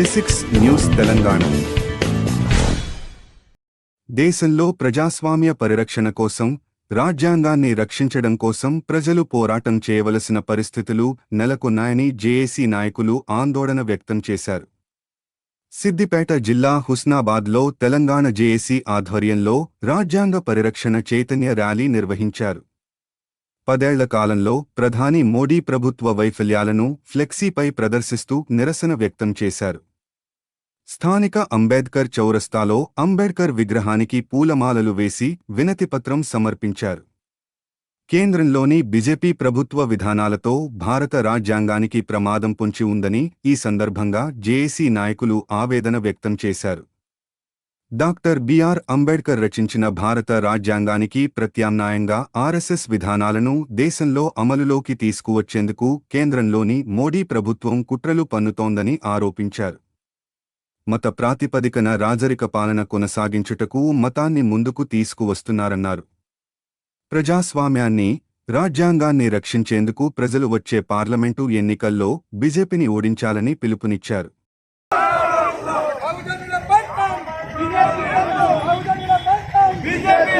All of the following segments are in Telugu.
జెసిక్స్ న్యూస్ తెలంగాణ. దేశంలో ప్రజాస్వామ్య పరిరక్షణ కోసం రాజ్యాంగాన్ని రక్షించడం కోసం ప్రజలు పోరాటం చేయవలసిన పరిస్థితులు నెలకొన్నాయని జేఏసీ నాయకులు ఆందోళన వ్యక్తం చేశారు. సిద్దిపేట జిల్లా హుస్నాబాద్లో తెలంగాణ జేఏసీ ఆధ్వర్యంలో రాజ్యాంగ పరిరక్షణ చైతన్య ర్యాలీ నిర్వహించారు. పదేళ్ళ కాలంలో ప్రధాని మోడీ ప్రభుత్వ వైఫల్యాలను ఫ్లెక్సీపై ప్రదర్శిస్తూ నిరసన వ్యక్తం చేశారు. స్థానిక అంబేద్కర్ చౌరస్తాలో అంబేద్కర్ విగ్రహానికి పూలమాలలు వేసి వినతిపత్రం సమర్పించారు. కేంద్రంలోని బీజేపీ ప్రభుత్వ విధానాలతో భారత రాజ్యాంగానికి ప్రమాదం పొంచి ఉందని ఈ సందర్భంగా జేఏసీ నాయకులు ఆవేదన వ్యక్తం చేశారు. డాక్టర్ బిఆర్ అంబేడ్కర్ రచించిన భారత రాజ్యాంగానికి ప్రత్యామ్నాయంగా ఆర్ఎస్ఎస్ విధానాలను దేశంలో అమలులోకి తీసుకువచ్చేందుకు కేంద్రంలోని మోడీ ప్రభుత్వం కుట్రలు పన్నుతోందని ఆరోపించారు. మత ప్రాతిపదికన రాజరిక పాలన కొనసాగించుటకు మతాన్ని ముందుకు తీసుకువస్తున్నారన్నారు. ప్రజాస్వామ్యాన్ని రాజ్యాంగాన్ని రక్షించేందుకు ప్రజలు వచ్చే పార్లమెంటు ఎన్నికల్లో బీజేపీని ఓడించాలని పిలుపునిచ్చారు. బీజేపీ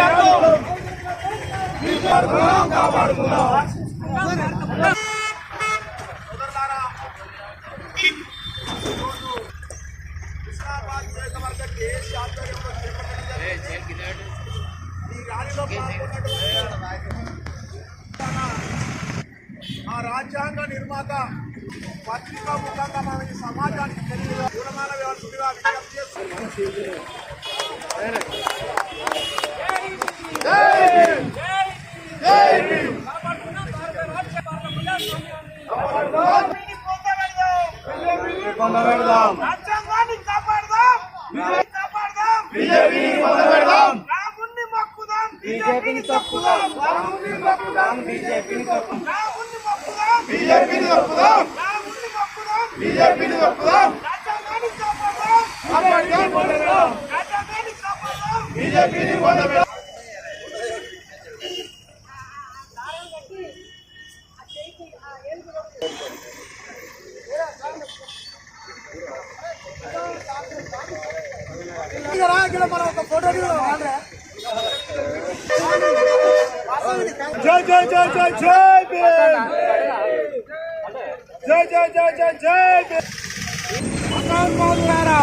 ఆ రాజ్యాంగ నిర్మాత పత్రికా ముఖంగా మన ఈ సమాజానికి తెలియదు పూలమాల వ్యవస్థగా విజ్ఞప్తి చేస్తున్నాం. కాపాడదాం. కాపాడదాం. మొక్కుదాం బీజేపీని తప్పుదాం రాముణ్ణి మొక్కుదాం బీజేపీని తప్పుదాం రాముణ్ణి మొక్కుదాం బీజేపీని తప్పుదాం రాజ్యాంగాన్ని కాపాడదాం రాజ్యాంగాన్ని కాపాడదాం బీజేపీని జై జై జై జై జై భీమ్! జై జై జై జై జై భీమ్! మతోన్మాదులారా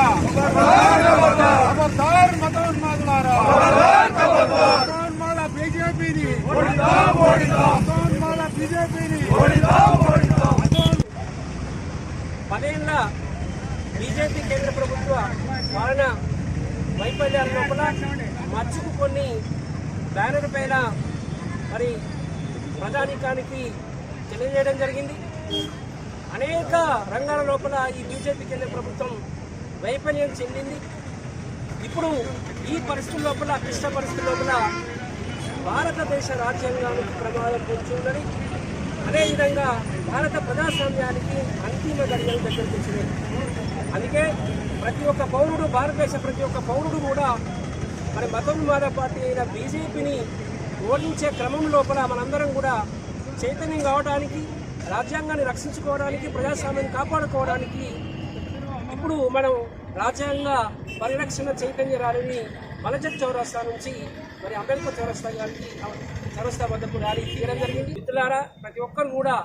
ఖబర్దార్ మతోన్మాదులారా మతోన్మాద బీజేపీని! మతోన్మాద బీజేపీని! పదేళ్ళ బీజేపీ కేంద్ర ప్రభుత్వ పాలన వైఫల్యాల లోపల మచ్చుకు కొన్ని బ్యానర్ పైన మరి ప్రజానీకానికి తెలియజేయడం జరిగింది. అనేక రంగాల లోపల ఈ బీజేపీ కేంద్ర ప్రభుత్వం వైఫల్యం చెందింది. ఇప్పుడు ఈ పరిస్థితుల లోపల క్లిష్ట పరిస్థితుల లోపల భారతదేశ రాజ్యాంగానికి ప్రమాదం పొందుతుందని అదేవిధంగా భారత ప్రజాస్వామ్యానికి అంతిమ గడియలు దగ్గరికి వచ్చినాయి. అందుకే ప్రతి ఒక్క పౌరుడు భారతదేశ ప్రతి ఒక్క పౌరుడు కూడా మరి మతోన్మాద పార్టీ అయిన బీజేపీని ఓడించే క్రమం లోపల మనందరం కూడా చైతన్యం కావడానికి రాజ్యాంగాన్ని రక్షించుకోవడానికి ప్రజాస్వామ్యాన్ని కాపాడుకోవడానికి ఇప్పుడు మనం రాజ్యాంగ పరిరక్షణ చైతన్య ర్యాలీని మలజత్ చౌరస్తా నుంచి మరి అంబేద్కర్ చౌరస్తా గారికి చౌరస్తా వద్దకు ర్యాలీ తీయడం జరిగింది. మిత్రులారా ప్రతి ఒక్కరు కూడా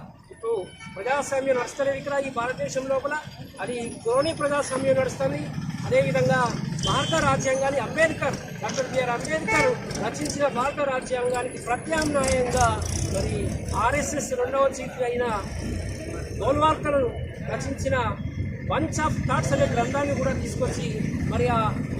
ప్రజాస్వామ్యం నడుస్తలేదు ఇక్కడ ఈ భారతదేశం లోపల. అది ధోని ప్రజాస్వామ్యం నడుస్తుంది. అదేవిధంగా భారత రాజ్యాంగాన్ని అంబేద్కర్ డాక్టర్ బిఆర్ అంబేద్కర్ రచించిన భారత రాజ్యాంగానికి ప్రత్యామ్నాయంగా మరి ఆర్ఎస్ఎస్ రెండవ చీఫ్ అయిన గోల్వాల్కర్ రచించిన బంచ్ ఆఫ్ థాట్స్ అనే గ్రంథాన్ని కూడా తీసుకొచ్చి మరి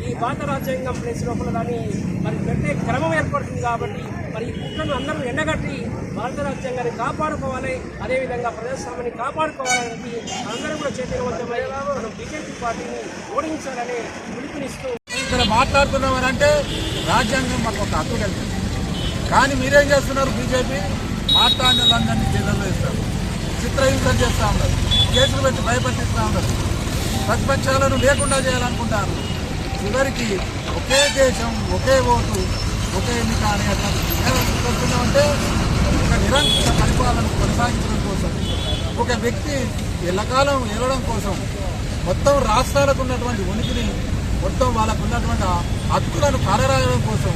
ఈ భారత రాజ్యాంగం ప్లేస్ లోపల దాన్ని మరి పెట్టే క్రమం ఏర్పడుతుంది కాబట్టి మరి ఈ కుట్రను అందరూ ఎండగట్టి భారత రాజ్యాంగాన్ని కాపాడుకోవాలి. అదేవిధంగా ప్రజాస్వామ్యాన్ని కాపాడుకోవాలని అందరూ కూడా చైతన్యవంతమై మనం బీజేపీ పార్టీని ఓడించాలని పిలుపునిస్తూ ఇక్కడ మాట్లాడుతున్నాం అంటే రాజ్యాంగం మాకు ఒక హక్కు కలిగింది కానీ మీరేం చేస్తున్నారు బీజేపీ? మాట్లాడిన వాళ్ళందరినీ జైల్లో ఇస్తారు చిత్రహింసలు చేస్తూ ఉన్నారు. కేసులు పెట్టి భయపట్టిస్తూ ఉన్నారు. ప్రతిపక్షాలను లేకుండా చేయాలనుకుంటారు. చివరికి ఒకే దేశం ఒకే ఓటు ఒకే ఎన్నిక అనే అంటే ఒక నిరంకుశ పరిపాలన కొనసాగించడం కోసం ఒక వ్యక్తి ఎల్లకాలం ఏలడం కోసం మొత్తం రాష్ట్రాలకు ఉన్నటువంటి ఉనికిని మొత్తం వాళ్ళకు ఉన్నటువంటి హక్కులను కాలరాయడం కోసం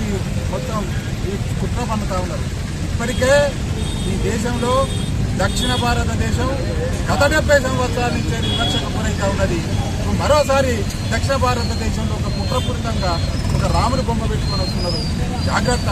ఈ మొత్తం ఈ కుట్ర పన్నుతా ఉన్నారు. ఇప్పటికే ఈ దేశంలో దక్షిణ భారతదేశం గత డెబ్బై సంవత్సరాల నుంచి విమర్శకు గురైతే ఉన్నది. మరోసారి దక్షిణ భారతదేశంలో ఒక కుట్రపూరితంగా ఒక రాముడు బొమ్మ పెట్టుకొని వస్తున్నారు. జాగ్రత్త.